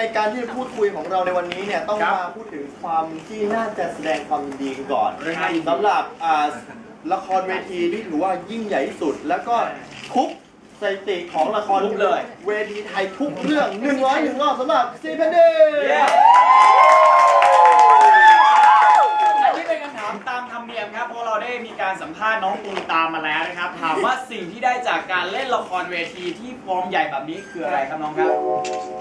ในการที่จะพูดคุยของเราในวันนี้เนี่ยต้องครับมาพูดถึงความที่น่าจะแสดงความยินดีกันก่อนเรื่องน่ายินดีสำหรับอ่าละครเวทีที่ถือว่ายิ่งใหญ่ที่สุด แล้วก็ทุกสถิติของละครทุกเลย เวทีไทยทุกเรื่อง101รอบสำหรับซีเพนเดอั ได้มีการสัมภาษณ์น้องตูมตามมาแล้วนะครับ ถามว่าสิ่งที่ได้จากการเล่นละครเวทีที่ฟอร์มใหญ่แบบนี้คืออะไรครับน้องครับ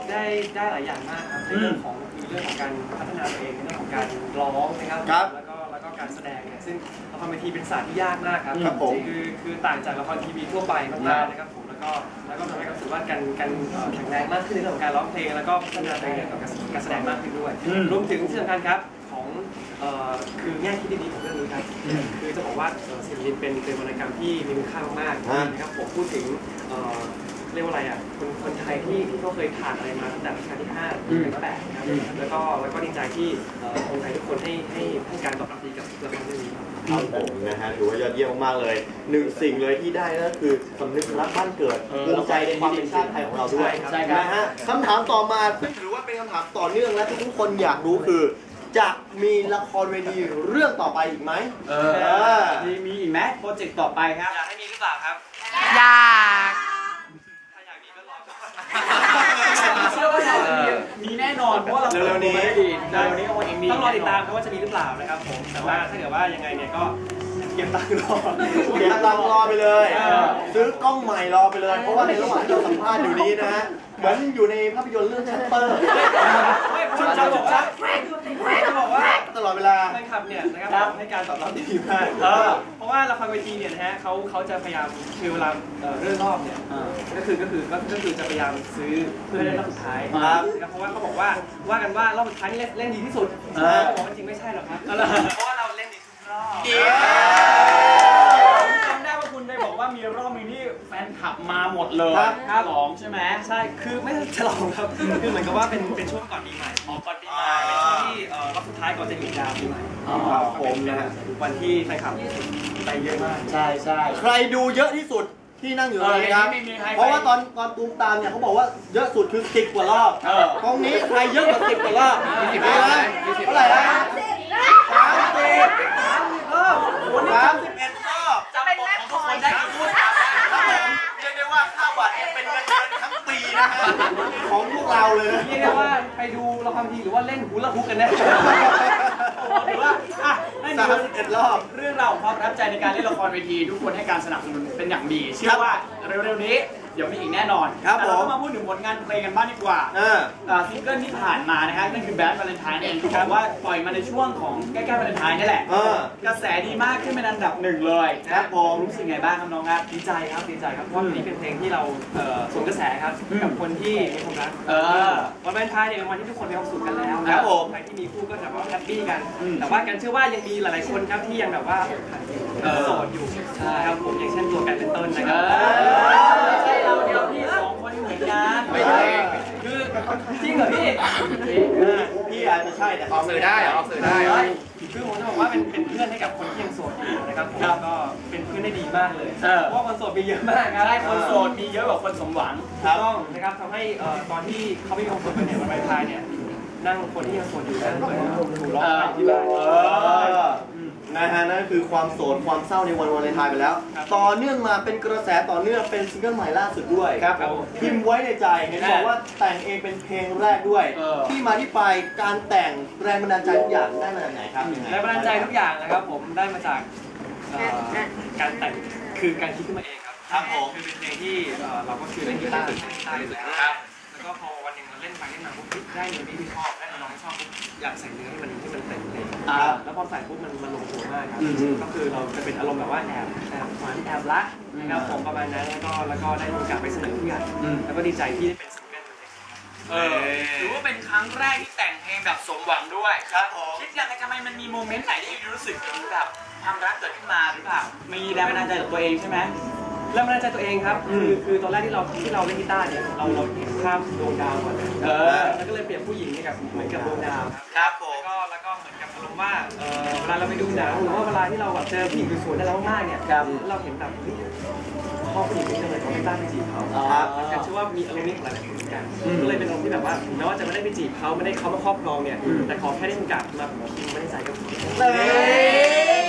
ได้ได้หลายอย่างมากครับในอืมเรื่องของมีเรื่องของการพัฒนาตัวเองในเรื่องของการร้องนะครับครับ แล้วก็แล้วก็การแสดงเนี่ยซึ่งละครเวทีเป็นศาสตร์ที่ยากมากครับครับผมคือคือต่างจากละครทีวีทั่วไปมากๆนะครับผมแล้วก็แล้วก็ทำให้รู้สึกว่าการการเอ่อแข็งแรงมากขึ้นในเรื่องของการร้องเพลง แล้วก็พัฒนาตัวเองในเรื่องของการการแสดงมากขึ้นด้วย อืม รวมถึงที่สำคัญครับของเอ่อ คือแง่คิดดีๆของเรื่องนี้ครับคือจะบอกว่าเอ่อศิลปินเป็นเป็นวรรณกรรมที่มีคุณค่ามากๆฮะนะครับผมพูดถึงเอ่อเรียกว่าอะไรอะคนคนไทยที่ที่เขาเคยผ่านอะไรมาตั้งแต่รัชกาลที่ห้าอืมถึงแปดนะครับอืมแล้วก็แล้วก็ดีใจที่เอ่อคนไทยทุกคนให้ให้ให้การตอบรับดีกับละครเรื่องนี้ครับครับผมนะฮะถือว่ายอดเยี่ยมมากๆเลยหนึ่งสิ่งเลยที่ได้ก็คือสำนึกรักบ้านเกิดเออภูมิใจในความเป็นชาติไทยของเราด้วยใช่ครับนะฮะคำถามต่อมาซึ่งถือว่าเป็นคำถามต่อเนื่องและทุกๆคนอยากรู้คือ จะมีละครเวทีเรื่องต่อไปอีกไหมเออ มีมีอีกไหมโปรเจกต์ต่อไปครับ อยากให้มีหรือเปล่าครับ อยากถ้าอยากมีก็รอก่อนเชื่อว่าน่าจะมีมีแน่นอนเพราะว่าเราเร็วๆนี้เร็วๆนี้ก็คงมีต้องรอติดตามครับว่าจะมีหรือเปล่านะครับผม แต่ว่าถ้าเกิดว่ายังไงเนี่ยก็เก็บตังค์รอ เก็บตังค์รอไปเลย เออ ซื้อกล้องใหม่รอไปเลย เพราะว่าในระหว่างที่เราสัมภาษณ์อยู่นี้นะฮะ เหมือนอยู่ในภาพยนตร์เรื่องชัตเตอร์ ไม่ ผมจะบอกว่าจะบอกว่าตลอดเวลาแฟนคลับเนี่ยนะครับครับให้การตอบรับดีมากเออเพราะว่าละครเวทีเนี่ยนะฮะเขาเขาจะพยายามคือเวลาเอ่อเรื่องรอบเนี่ยอ่าก็คือก็คือก็ก็คือจะพยายามซื้อเพื่อให้ได้รอบสุดท้ายครับนะครับเพราะว่าเขาบอกว่าว่ากันว่ารอบสุดท้ายนี่เล่นเล่นดีที่สุดอ่าเขาบอกว่าจริงไม่ใช่หรอกครับอะไรเพราะว่าเราเล่นดีทุกรอบจำได้ว่าคุณได้บอกว่ามีรอบนึงที่แฟนคลับมาหมดเลยครับค่าร้องใช่ไหมใช่ คือไม่ใช่ฉลองครับ คือเหมือนกับว่าเป็นเป็นช่วงก่อนปีใหม่ออกก่อนปีใหอ่าม่เป็นช่วงที่เอ่อรอบสุดท้ายก่อนจะหยุดยาวปีใหม่อ๋อ ครับผมนะฮะวันที่แฟนคลับไปเยอะมาก ใช่ใช่ ใครดูเยอะที่สุดที่นั่งอยู่ตรงนี้ครับ เออไม่มีใครเพราะว่าตอนตอนตูมตามเนี่ยเขาบอกว่าเยอะสุดคือสิบกว่ารอบเออ ตรงนี้ใครเยอะกว่าสิบกว่ารอบยี่สิบเท่าไหร่เท่าไหร่นะสามสิบรอบสามสิบเอ็ดรอบ เราเลยนะเรียกได้ว่าไปดูละครทีหรือว่าเล่นฮูลาฮูปกันแน่หรือว่าอะให้ สาดูมสิบเอ็ดรอบ เรื่องราวของความประทับใจในการเล่นละครเวที ทุกคนให้การสนับสนุนเป็นอย่างดี เชื่อว่าเร็วๆนี้เดี๋ยวมีอีกแน่นอนครับแต่เราผมก็มาพูดถึงผลงานเพลงกันบ้างดีกว่าเอออ่าซิงเกิลที่ผ่านมานะครับนั่นคือแบดวาเลนไทน์เองที่บอกว่าปล่อยมาในช่วงของใกล้ๆวาเลนไทน์นี่แหละเออกระแสดีมากขึ้นเป็นอันดับหนึ่งเลยครับผมรู้สึกไงบ้างครับน้องครับดีใจครับดีใจครับเพราะว่าเพลงนี้เป็นเพลงที่เราเอ่อส่งกระแสครับอืมกับคนที่มีความรักเออวันวาเลนไทน์เนี่ยเป็นวันที่ทุกคนมีความสุขกันแล้วครับผมใครที่มีคู่ก็จะว่าแฮปปี้กันอืมแต่ว่ากันเชื่อว่ายังมีหลายๆคนครับที่ยังแบบว่าเออโสดอยู่ใช่ครับผมอย่างเช่นตัวกันเป็นต้นนะเอครับอไม่ใช่เราเดียวพี่สองคนเหมือนกันไม่ใช่คือจริงเหรอพี่พี่อาจจะใช่แต่ออกสื่อได้เหรอออกสื่อได้เหรอคือผมจะบอกว่าเป็นเป็นเพื่อนให้กับคนที่ยังโสดอยู่นะครับผมครับก็เป็นเพื่อนได้ดีมากเลยเออเพราะว่าคนโสดมีเยอะมากครับใช่คนโสดมีเยอะกว่าคนสมหวังถูกต้องนะครับทำให้เอ่อตอนที่เขาไม่มีความสุขกันเนี่ยวันวาเลนไทน์เนี่ย นั่งคนที่ยังโสดอยู่นั่งเปิดถูกร้องไห้ที่บ้านเออนะฮะนั่นคือความโศกความเศร้าในวันวาเลนไทน์ไปแล้ว ต่อเนื่องมาเป็นกระแสต่อเนื่องเป็นซิงเกิลใหม่ล่าสุดด้วยครับผมพิมพ์ไว้ในใจเห็นบอกว่าแต่งเองเป็นเพลงแรกด้วยเออที่มาที่ไปการแต่งแรงบันดาลใจทุกอย่างได้มาจากไหนครับยังไงแรงบันดาลใจทุกอย่างนะครับผมได้มาจากเอ่อการแต่งคือการคิดขึ้นมาเองครับครับผมคือเป็นเพลงที่เอ่อเราก็คือเล่นกีตาร์เล่นกีตาร์เลยครับแล้วก็พอ ไปเล่นมาปุ๊บได้เนื้อที่ชอบได้น้องที่ชอบปุ๊บอยากใส่เนื้อให้มันให้มันเต็มเพลงอ่าแล้วพอใส่ปุ๊บมันมันลงตัวมากครับอืมอืม ก็คือเราจะเป็นอารมณ์แบบว่าแอบแอบหวานแอบรักนะครับผมประมาณนั้นแล้วก็แล้วก็ได้มีโอกาสไปเสนอผู้ใหญ่อืมแล้วก็ดีใจที่ได้เป็นซิงเกิลเพลงเออถือว่าเป็นครั้งแรกที่แต่งเพลงแบบสมหวังด้วยครับผมคิดยังไงทำไมมันมีโมเมนต์ไหนที่รู้สึกถึงแบบความรักเกิดขึ้นมาหรือเปล่า มีแรงบันดาลใจจากตัวเองใช่ไหม แรงบันดาลใจตัวเองครับอืคือมคือตอนแรกที่เราที่เราเล่นกีตาร์เนี่ยเราเราเห็นภาพดวงดาวก่อนเออแล้วก็เลยเปรียบผู้หญิงเนี่ยกับเหมือนกับดวงดาวครับครับผแล้วมก็แล้วก็เหมือนกับอารมณ์ว่าเออเวลาเราไปดูหนังหรือว่าเวลาที่เราแบบเจอผู้หญิงสวยๆน่ารักมากๆเนี่ยครับเราเห็นแบบเฮ้ยพ่อผู้หญิงคนนี้เลยเขาไม่กล้าไปจีบเขาครับกันเชื่อว่ามีอารมณ์นี้ของหลายๆคนเหมือนกันก็เลยเป็นอารมณ์ที่แบบว่าถึงแม้ว่าจะไม่ได้ไปจีบเขาไม่ได้เขามาครอบครองเนี่ยแต่ขอแค่ได้มีโอกาสมาพิมพ์ไม่ได้ใจก็พอ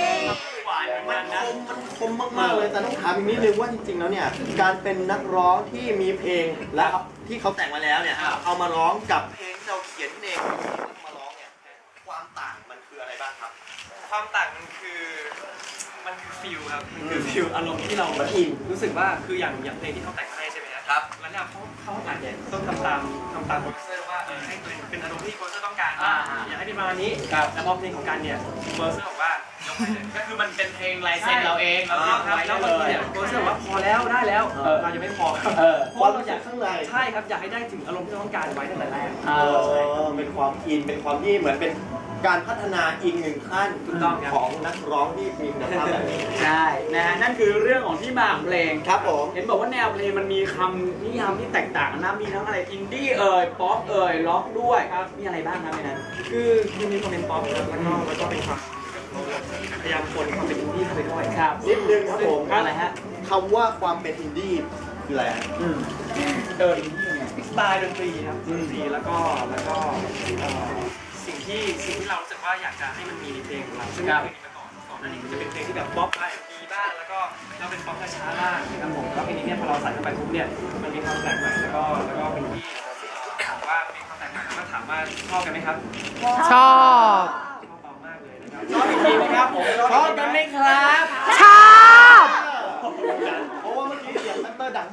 มือนมักันนนะคมมันคมมากๆเลยแต่ต้องถามอีกนิดนึงว่าจริงๆแล้วเนี่ยการเป็นนักร้องที่มีเพลงและที่เขาแต่งมาแล้วเนี่ยเอามาร้องกับเพลงที่เราเขียนเองมาร้องเนี่ยความต่างมันคืออะไรบ้างครับ ความต่างมันคือมันคือฟิลครับมันคือฟิลอารมณ์ที่เรามันอินรู้สึกว่าคืออย่างอย่างเพลงที่เขาแต่งมาให้ใช่ไหม ครับแล้วเนี่ยเขาเขาอัดเนี่ยต้องทำตามทำตามโปรดิวเซอร์ว่าเออให้เป็นเป็นอารมณ์ที่โปรดิวเซอร์ต้องการว่าอยากให้เป็นประมาณนี้แล้วพอเพลงของกันเนี่ยโปรดิวเซอร์บอกว่ายกให้เลยก็คือมันเป็นเพลงลายเซ็นเราเองเราเราเรียกครับไว้แล้วได้บางเลทียเนี่ยโปรดิวเซอร์บอกว่าพอแล้วได้แล้วเออเรายังไม่พอครับเออเพราะเราอยากข้างในใช่ครับอยากให้ได้ถึงอารมณ์ที่เราต้องการไว้ตั้งแต่แรกเอเอออเป็นความอินเป็นความที่เหมือนเป็น การพัฒนาอีกหนึ่งขั้นถูกต้องครับ ของนักร้องที่มีคุณภาพแบบนี้ ใช่นะฮะนั่นคือเรื่องของที่มาของเพลงครับผม เห็นบอกว่าแนวเพลงมันมีคำนิยามที่แตกต่างกันนะมีทั้งอะไรอินดี้เอ่ยป๊อปเอ่ยล็อกด้วยครับมีอะไรบ้างครับในนั้น คือคือมีความเป็นป๊อปครับแล้วก็แล้วก็เป็นความพยายามคนความเป็นอินดี้เข้าไปด้วยครับนิดนึงครับผมอะไรฮะคำว่าความเป็นอินดี้คืออะไรฮะ อืมเอออินดี้ไงสไตล์ดนตรีครับดนตรีแล้วก็แล้วก็เอ่อสิ่ง ที่สิ่งที่เรารู้สึกว่าอยากจะให้มันมีในเพลงของเราซึ่งไม่เคยมีมาก่อนก่อนหน้านี้ก็จะเป็นเพลงที่แบบป๊อปไอพีบ้างแล้วก็เราเป็นป๊อปช้าๆบ้างนะครับผมแล้วเพลงนี้เนี่ยพอเราใส่เข้าไปปุ๊บเนี่ยมันมีความแปลกใหม่แล้วก็แล้วก็เป็นที่ถามว่ามีความแปลกใหม่แล้วก็ถามว่าชอบกันไหมครับชอบชอบเบามากเลยนะครับชอบอีกทีนะครับผมชอบกันไหมครับชอบเพราะว่าเมื่อกี้เสียงคัตเตอร์ดัง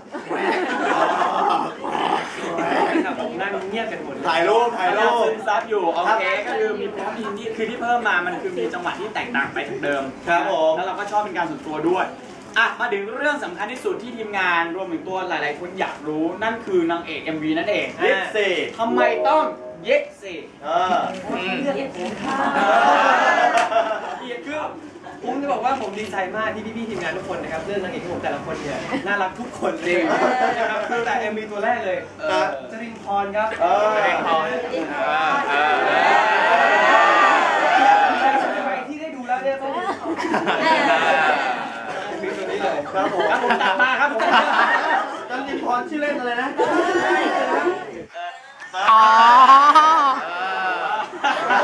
ครับผมนั่งเงียบกันหมดเลยถ่ายรูปถ่ายรูเราปซึมซับอยู่โอเคก็คือมีป๊อปอินดี้คือที่เพิ่มมามันคือมีจังหวะที่แตกต่างไปจากเดิมครับผมแล้วเราก็ชอบเป็นการส่วนตัวด้วยอะมาถึงเรื่องสำคัญที่สุดที่ทีมงานรวมถึงตัวหลายๆ คนอยากรู้นั่นคือนางเอก MV นั่นเองเย็ดเซ่ทำไมต้องเย็กเซเออคือ ผมจะบอกว่าผมดีใจมากที่พี่ๆทีมงานทุกคนนะครับเรื่องนางเอกของผมแต่ละคนเนี่ยน่ารักทุกคนเลยนะครับคือแต่ MV ตัวแรกเลยครับจรินพรครับเออจรินพรใครที่ได้ดูแล้วเนี่ยต้องมีตัวนี้เลยครับผมครับผมตามมาครับผมจันจิพรชื่อเล่นอะไรนะอ๋อ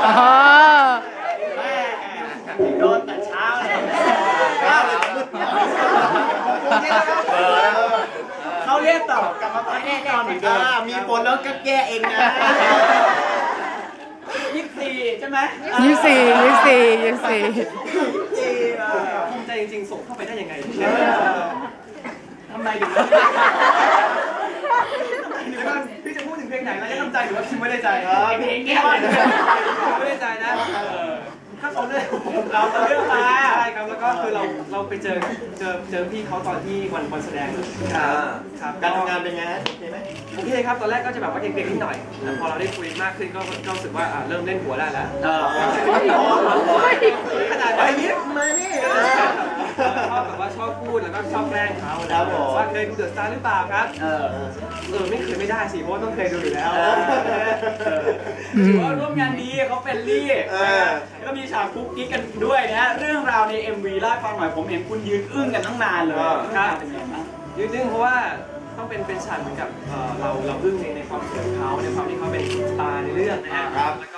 เออ โดนแต่เช้าเลย ก้าวเลย เออเขาเรียกต่อกลับมาพักแน่นอนเหมือนเดิมอ่ามีปนแล้วก็แก้เองนะยี่สิบสี่ใช่ไหมยี่สิบสี่ยี่สิบสี่ยี่สิบสี่ภูมิใจจริงๆ ส่งเข้าไปได้ยังไงทำไมถึงไม่เดี๋ยวก่อนพี่จะพูดถึงเพลงไหนแล้วจะทำใจหรือว่าคิดไม่ได้ใจเออเพลงแก้วไม่ได้ใจนะ ถ้าเขาเลือกเราจะเลือกมาใช่ครับแล้วก็คือเราเราไปเจอเจอเจอพี่เขาตอนที่วันวันแสดงครับการทำงานเป็นไงฮะโอเคไหมโอเคครับตอนแรกก็จะแบบว่าเก่งๆนิดหน่อยแต่พอเราได้คุยมากขึ้นก็ก็รู้สึกว่าอะเริ่มเล่นหัวได้แล้วเออขนาดไปนี้ยิบมานี่ ชอบแบบว่าชอบพูดแล้วก็ชอบแกล้งเขาครับผม ว่าเคยดูเดอะสตาร์หรือเปล่าครับ เออ เออไม่เคยไม่ได้สิเพราะว่าต้องเคยดูอยู่แล้วถือว่าร่วมงานดีเขาเป็นลี่เออ แล้วก็มีฉากคุกกิ๊กกันด้วยนะฮะเรื่องราวใน MV เล่าให้ฟังหน่อยผมเห็นคุณยืนอึ้งกันตั้งนานเลยครับเป็นไงบ้างยืดดึงเพราะว่าต้องเป็นเป็นฉากเหมือนกับเอ่อเราเราอึ้งในในความสวยของเขาในความที่เขาเป็นสตาร์ในเรื่องนะฮะครับ แล้วก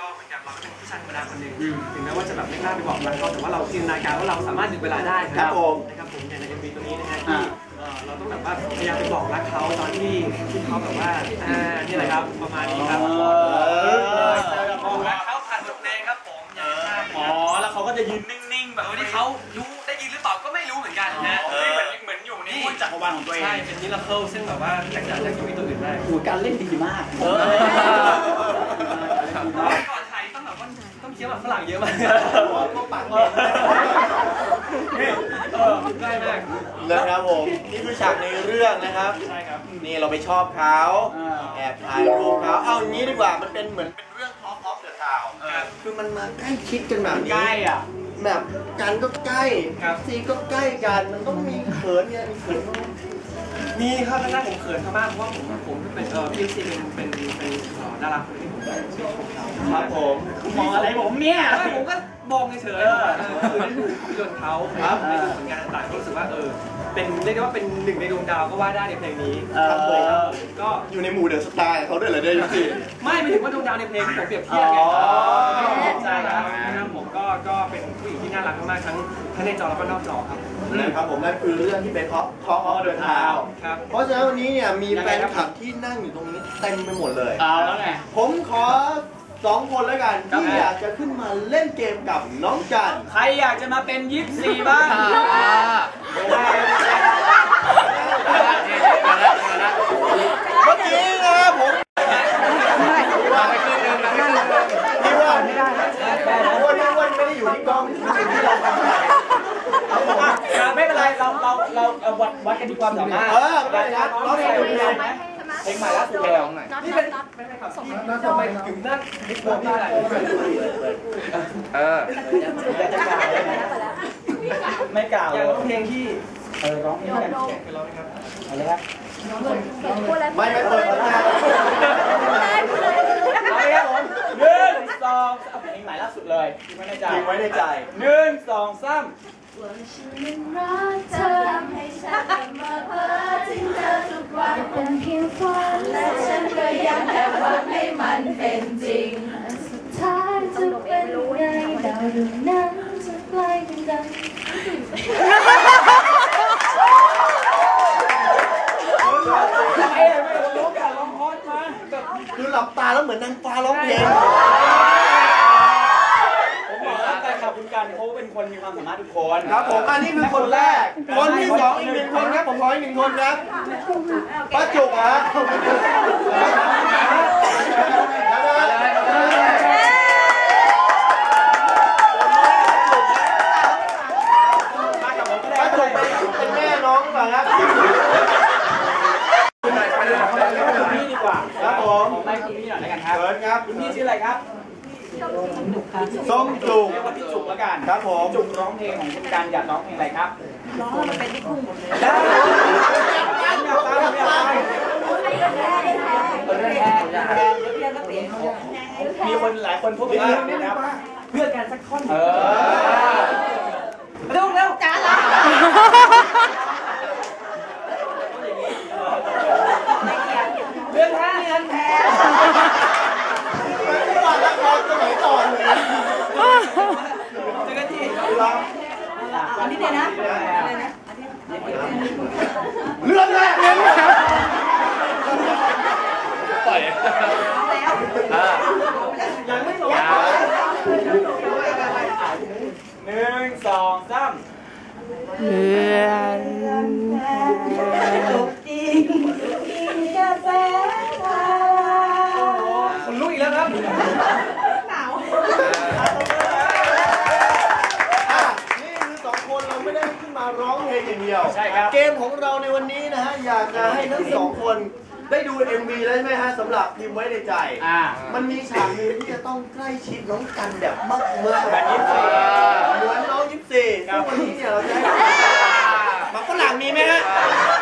็เหมือนกับเราก็เป็นผู้ชายธ รรมดาคนหนึ่งอืมถึงแม้ว่าจะแบบไม่กล้าไปบอกรักเขาแต่ว่าเราจินตนาการว่าเราสามารถดึงเวลาได้ครับผมนะครับผมอย่างใน MV ตัวนี้นะฮะที่เอ่อเราต้องแบบว่าพยายามไปบอกรักเขาตอนที่ที่เขาแบบว่าอ่านี่แหละครับประมาณนี้ครับเออบอกรักเขาผ่านบทเพลงครับผมอย่างที่ทราบนะอ๋อครับแล้วเขาก็จะยืนนิ่งๆ แบบโดยที่เขารู้ได้ยินหรือเปล่าก็ไม่รู้เหมือนกันนะเออเหมือนเหมือนอยู่ในห้วยจักรวาลของตัวเองใช่เป็นมิราเคิลซึ่งแบบว่าแตกต่างจากชีวิตตัวอื่นมากโอ้ยการเล่นดีมาก ว่าต้องเคี้ยวแบบฝรั่งเยอะมากก็ปากเออเออใกล้มากนะครับผมนี่คือฉากในเรื่องนะครับ ใช่ครับ นี่เราไปชอบเขาอ่าแอบถ่ายรูปเขาเอาอย่างนี้ดีกว่ามันเป็นเหมือนเป็นเรื่อง Talk of the Town ครับคือมันมาใกล้ชิดกันแบบนี้ใกล้อะแบบกันก็ใกล้ครับซีก็ใกล้กันมันต้องมีเขินเนี่ยมีเขินบ้างไห มีครับแรกๆผมเขินเขามากเพราะว่าผมผมเป็นเออพี่ซีเป็นเป็นเป็นเอ่อดาราคนที่ผมชื่นชมครับผมมองอะไรผมเนี่ย ไม่ผมก็บอกเฉยๆเออคือได้ดูภาพยนตร์เขาครับได้ดูผลงานต่างๆก็รู้สึกว่าเออเป็นเรียกได้ว่าเป็นหนึ่งในดวงดาวก็ว่าได้ในเพลงนี้เออ ครับผมก็อยู่ในหมู่เดอะสตาร์เขาด้วยเหรอเนี่ยยูซี่ ไม่ไม่ถึงว่าดวงดาวในเพลงผมเปรียบเทียบไงอ๋อ ไม่ได้เปรียบใจครับนะครับผมก็ก็เป็นผู้หญิงที่น่ารักมากๆทั้งทั้งในจอแล้วก็นอกจอครับ นะครับผมนั่นคือเรื่องที่เป็นท็อปท็อปออเดอร์ทาวครับเพราะฉะนั้นวันนี้เนี่ยมียังแฟไงนครับคลับที่นั่งอยู่ตรงนี้เต็มไปหมดเลยเอาแล้วไงผมขอสองคนแล้วกันครับที่อยากจะขึ้นมาเล่นเกมกับน้องกันใครอยากจะมาเป็นยิปซีบ้าง เมื่อกี้นะครับผมว่าไปขึ้นหนึ่งนะที่ว่าไม่ได้อ้วนอ้วนไม่ได้อยู่ที่กล้องอยู่ที่เราทำอะไร ไม่เป็นไรเราเราเราเอาวัดวัดกันที่ความสามารถเออไม่เป็นไรครับร้องเพลงดูเพลงไหมเพลงใหม่ล่าสุดเพลงไหนนี่เป็นน่าทำไมถึงนั่งนิดโมได้อะไรเออไม่กล่าวอยากร้องเพลงที่เออร้องเพลงกันเคยร้องไหมครับเอาเลยครับไม่ไม่เปิดแล้วนะเอาเลยครับผมหนึ่งสองเอาเพลงใหม่ล่าสุดเลยที่ไม่ในใจทิ้งไว้ในใจหนึ่งสองสาม ว่าฉันนั้นรักเธอทำให้ฉันกลับมาเพ้อถึงเธอทุกวันเป็นเพียงฝันและฉันก็ยังแอบหวังให้มันเป็นจริงสุดท้ายจะเป็นไงดาวดวงนั้นจะใกล้กันดังเอ๊ะไม่รู้กันร้องคือหลับตาแล้วเหมือนนางฟ้าร้องเพลง แล้วแฟนคลับคุณกันเขาเป็นคนมีความสามารถทุกคนครับผมอันนี้คือคนแรก คนที่สองอีกหนึ่งคนครับผมขออีกหนึ่งคนครับป้าจุกฮะมากับผมก็ได้ป้าจุกเป็นแม่น้องหรือเปล่าครับคุณพี่ดีกว่าครับผมผมให้คุณพี่หน่อยแล้วกันครับเชิญครับคุณพี่ชื่ออะไรครับ ส้มจุกเรียกว่าพี่จุกแล้วกันครับผมจุกร้องเพลงของคุณกันอยากร้องเพลงอะไรครับร้องมันเป็นที่คุ้งได้อยากฟังอยากฟังมีคนหลายคนพูดว่านะครับเพื่อการสักท่อนเออเร็วเร็วจ้าละเรื่องท่าเงินแทน ไม่ว่าละคร สมัยก่อนเลยเจ้าหน้าที่อันนี้เนี่ยนะเรื่องเรื่องแรกเลยปล่อยอ่ายังไม่จบหนึ่งสองสามเลื่อนคนลุกอีกแล้วครับ ม่ได้ขึ้นมาร้องเพลงอย่างเดียว ใช่ครับ เกมของเราในวันนี้นะฮะอยากจะให้ทั้งสองคนได้ดู MV แล้วใช่ไหมฮะสำหรับพิมพ์ไว้ในใจ อ่า มันมีฉากหนึงที่จะต้องใกล้ชิดน้องกันแบบมากเมื่อแบบยิปซีเหมือนน้องยิปซีซึ่งวันนี้เนี่ยเราจะให้หมาฝรั่งมีไหมฮะไม่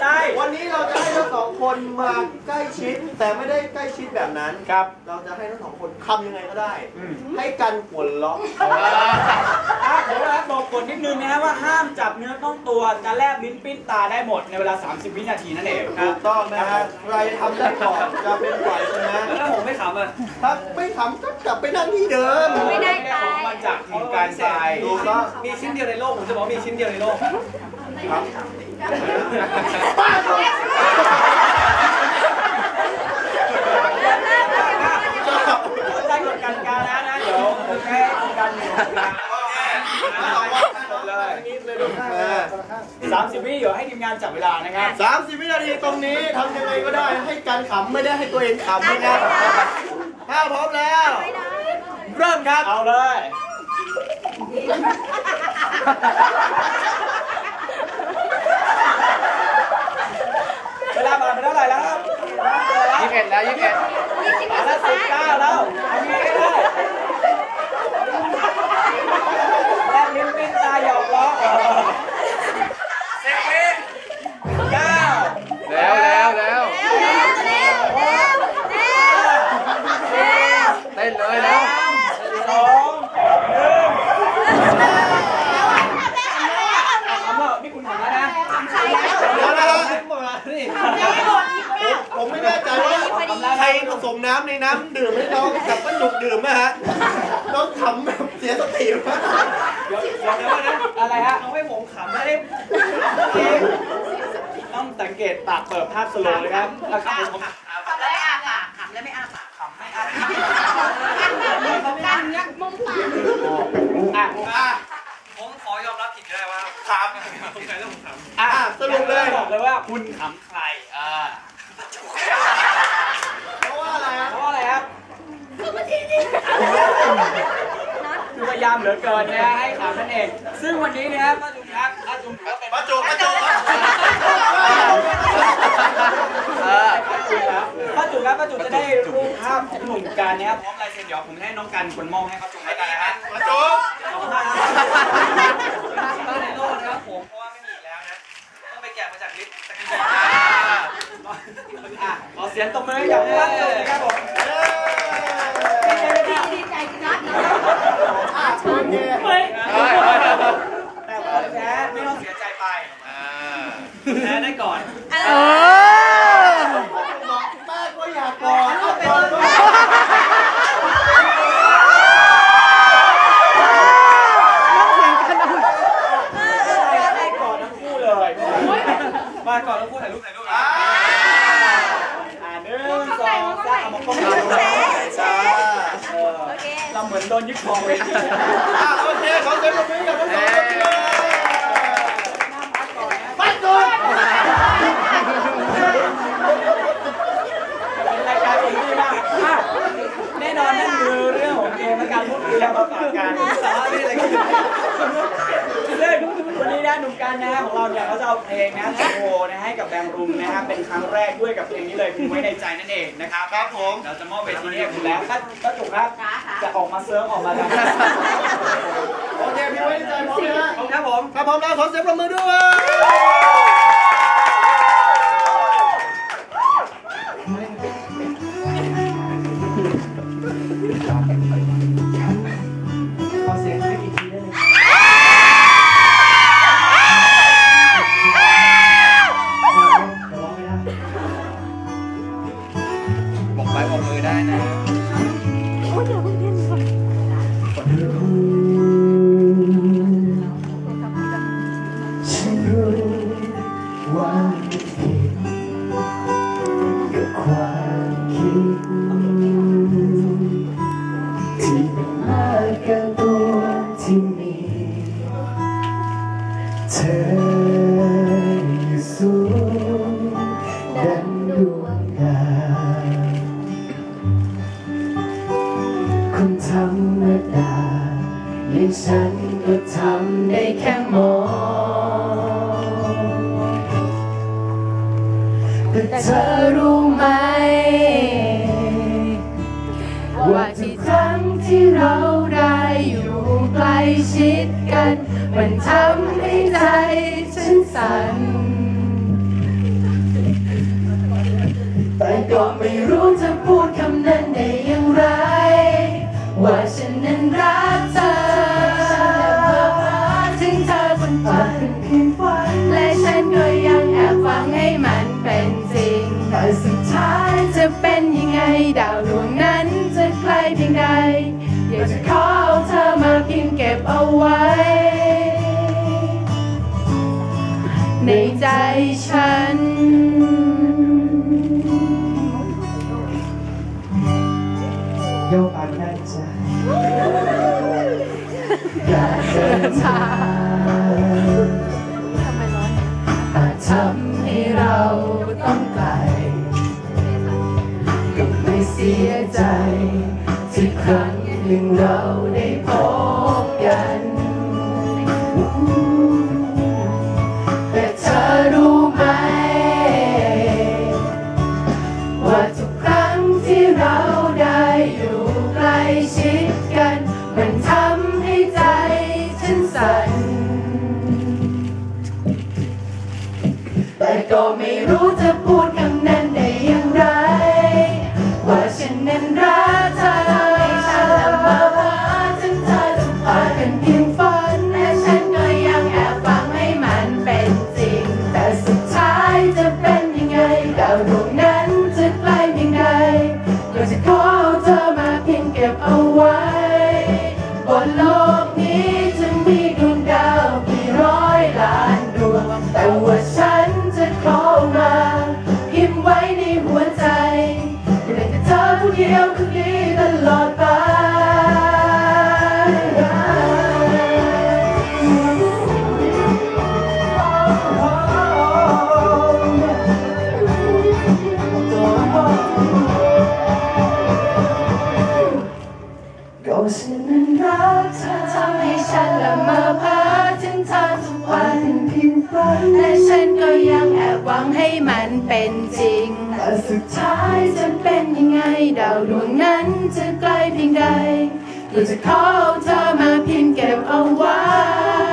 ใช่ วันนี้เราจะให้ทั้งสองคนมาใกล้ชิด แต่ไม่ได้ใกล้ชิดแบบนั้นครับ เราจะให้ทั้งสองคนทำยังไงก็ได้อืมให้กันปวดล็อกอะเดี๋ยวนะบอกกฎนิดนึงนะฮะว่าห้ามจับเนื้อต้องตัวจะแลบลิ้นปิ้นตาได้หมดในเวลา 30 วินาทีนั่นเองครัถูบกต้องนะฮะใครทำได้ก่อนจะเป็นฝ่ายชนะ แล้วถ้าผมไม่ขำอะถ้าไม่ทำก็กลับไปนั่งที่เดิม ไม่ได้ไปมาจากทีมการทรายถูกต้อง มีชิ้นเดียวในโลก ผมจะบอกว่ามีชิ้นเดียวในโลก ครับ ป้าครับเข้กฎกติกาแล้วนะเดี๋ยวผมให้คุณกันอยู่ตรงกลางเลยสามสิบวิเดี๋ยวให้ทีมงานจับเวลานะครับสามสิบวินาทีตรงนี้ทำยังไงก็ได้ให้การขำไม่ได้ให้ตัวเองขำนะครับถ้าพร้อมแล้ว เริ่มครับ เอาเลย เวลา ผ่านไปเท่าไหร่แล้วครับยี่สิบเอ็ดแล้วยี่สิบเอ็ดมาแล้วสิบเก้าแล้วทำยังไงก็ได้ เรากับป้าจุกดื่มนะฮะต้องขำแบบเสียสติมากเดี๋ยวเดี๋ยวเดี๋ยวนะอะไรฮะเอาให้ผมขำไม่ได้ต้องสังเกตปากเปิดภาพสโลว์เลยครับอะครับผมขำเลยอะปากขำแล้วไม่อ้าปากขำไม่อ้าปากกันเนี้ยมุมปากอะอะผมขอยอมรับผิดก็ได้ว่าขำผมเคยเรื่องผมขำอะสรุปเลยบอกเลยว่าคุณขำใครอ่า เพราะว่าอะไรฮะ เพราะอะไรครับ คือพยายามเหลือเกินนะให้ขำนั่นเอง ซึ่งวันนี้นะครับป้าจุ๋มครับป้าจุ๋มถือว่าเป็นป้าจุกป้าจุกครับเออป้าจุ๋มครับป้าจุ๋มจะได้รูปภาพของหนุ่มกันนะครับพร้อมลายเซ็นเดี๋ยวผมให้น้องกันคนมอบให้ป้าจุ๋มให้กันนะฮะป้าจุกขอบคุณมากครับในโลกนะครับผมเพราะว่าไม่มีแล้วนะต้องไปแกะมาจากลิสต์สกินเอะขอเสียงตบมือให้กับป้าจุ๋มนะครับผม ดีใจจริงนะ อะโอเคเฮ้ยเฮ้ยเฮ้ยเฮ้ยแต่ว่าแพ้ไม่ต้องเสียใจไปอ่าแพ้ได้ก่อน เออ บอกป้าก็อยากกอดเอากอดด้วย ได้ก่อนทั้งคู่เลย มาก่อนแล้วพูดถ่ายรูปถ่ายรูปนะ อ่า อ่าหนึ่งสองสามเอามากล้องเรา จ้า เออเราเหมือ นโดนยึดครองเวทีอะโอเคขอเสียงปรบมือกับทั้งสองคนเลยป้าจุกเป็นรายการที่ดีมากอะแน่นอนนั่นคือเรื่องของเกมและการพูดคุยและประกอบการสาระนี่อะไรกันซึ่งวันนี้นะหนุ่มกันนะฮะของเราเนี่ยเขาจะเอาเพลงนะโชว์นะให้กับแบงค์รุมนะฮะเป็นครั้งแรกด้วยกับเพลงนี้เลยคุณไว้ในใจนั่นเองนะครับ ครับผม เราจะมอบเวทีนี้ให้คุณแล้วป้าป้าจุกครับ จะออกมาเซิร์ฟออกมาแล้วโอเคพี่ไว้ในใจพร้อมไหมฮะขอบคุณครับผมถ้าพร้อมแล้วขอเสียงปรบมือด้วยขอเสียงให้อีกทีได้ไหมบอกไปบอกมือได้นะ 我ขาอ你า ว่าทุกครั้งที่เราได้อยู่ใกล้ชิดกัน มันทำให้ใจฉันสั่นแต่ก็ไม่รู้จะพูดคำนั้นได้อย่างไร ว่าฉันนั้นรักเธอถึงเธอคนฝันเพียงฝันและฉันก็ยังแอบฟังให้มันเป็นจริงแต่สุดท้ายจะเป็นยังไงดาวดวงนั้น ใด อยากจะขอเอาเธอมาพิมพ์เก็บเอาไว้ ในใจฉัน โยกอันนั้นจะอยากเดินทาง นก็ยังแอบหวังให้มันเป็นจริง แต่สุดท้ายจะเป็นยังไงดาวดวงนั้นจะใกล้เพียงใดก็จะขอเอาเธอมาพิมพ์เก็บเอาไว้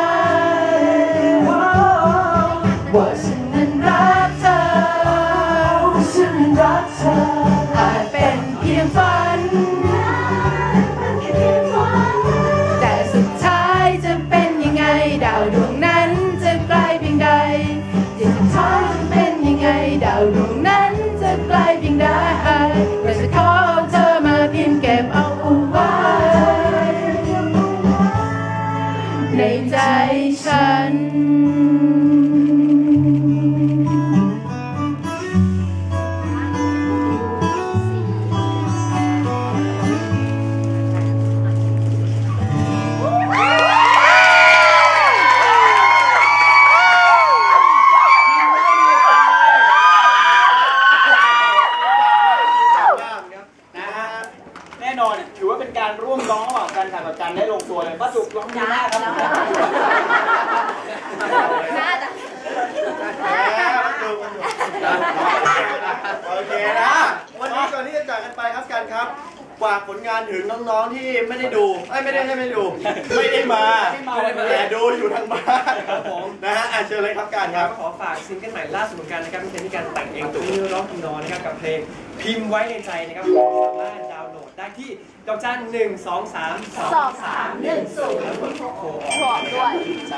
ใจนะครับสามารถดาวน์โหลดได้ที่ดอกจันหนึ่งสองสามสองสองสามหนึ่งศูนย์โคถอดด้วย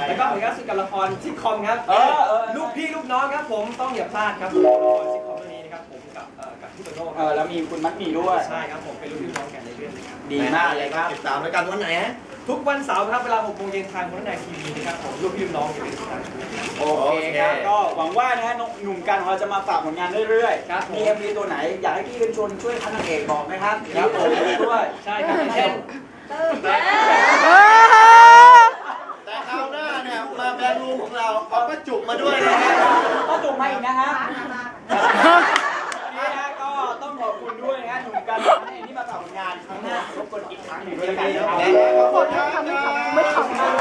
แล้วก็ผลงานสุดกับละครซิทคอมครับเออเออ ลูกพี่ลูกน้องครับผมต้องอย่าพลาดครับผมละครซิทคอมเรื่องนี้นะครับผมกับเอ่อกับพี่โตโน่คเอรับอแล้วมีคุณมัดหมีด้วย ใช่ครับผมเป็นลูกพี่ลูกน้องกันในเรื่องนะครับ ดีมากเลยครับ ติดตามแล้วกันวันไหนฮะ ทุกวันเสาร์ครับเวลา6โมงเย็นทางคนนายทีวีนะครับผมลูกพี่ลูกน้องอย่าลืมติดตามโอเคครับ ก็หวังว่านะฮะน้องหนุ่มกันของเราจะมาฝากผลงานเรื่อยๆครับผม มีเอ็มวีตัวไหน อยากให้พี่เป็นชวนช่วยพันนางเอกบอกไหมครับครับผมด้วยใช่ครับอย่างเช่น แต่คราวหน้าเนี่ยมาแบงค์รูมของเราเอาป้าจุกมาด้วยนะฮะ ก็จุกมาอีกนะฮะ นี่นะก็ต้องขอบ คุณด้วยนหนุ่มกันของเราที่มาฝากผลงานครั้งหน้ารบกวนอีกครั้งหนึ่งด้วยกันนะครับขอบคุณครับไม่ขอบคุณครับ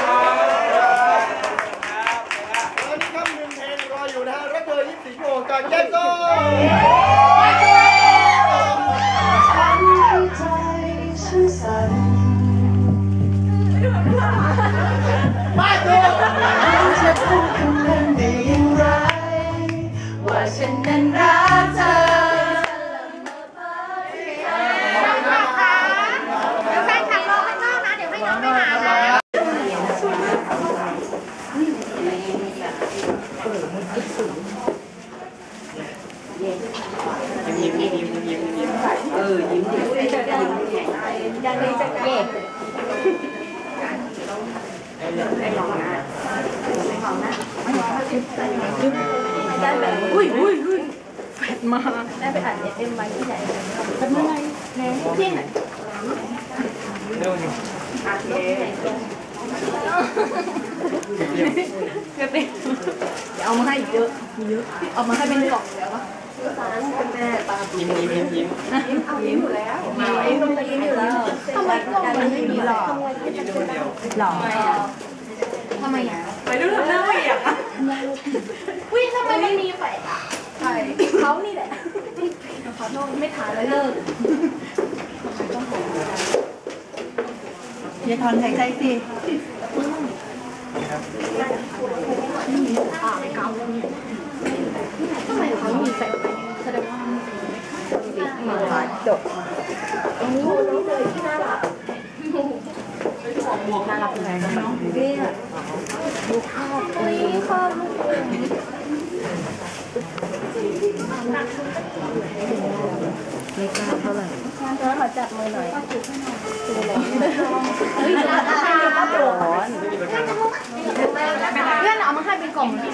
ครับแล้วนี่ครับหนึ่งเพลงรออยู่นะฮะรักเธอ24ชั่วโมงการแก้โซ่ฉันที่ใจฉันสั่นมาจุก ได้แบบอุ้ยอุ้ยอุ้ยแฟดมาได้ไปอ่านเอ็มไว้ที่ไหนทำอะไรแนนที่ไหนเร็วอยู่เดี๋ยวเอามาให้เยอะมีเยอะ เอามาให้เป็นกล่องแล้วอะ สารเป็นแม่ตายิ้มยิ้มยิ้มยิ้มเอายิ้มอยู่แล้วยิ้มตรงยิ้มอยู่แล้วทำไมกล่องมันไม่มีหรอยิ้มคนเดียวหรอทำไมอะไปดูทำหน้าไม่อยากวิ่งทำไมไม่มีแฝดอะใช่เขานี่แหละขอโทษไม่ถ่ายแล้วเลิกอย่าถอนหายใจสิไมเขามีแฝดแสดงว่ามาจบโอ้โหน้องเลยที่น่ารักน่ารัก เลยน้องเนี่ยดูภาพอุ้ยภาพลูกเลยไม่กล้าเท่าไหร่งั้นขอจับมือหน่อยเฮ้ยร้อนร้อนเพื่อนเอามาให้เป็นกล่องเลย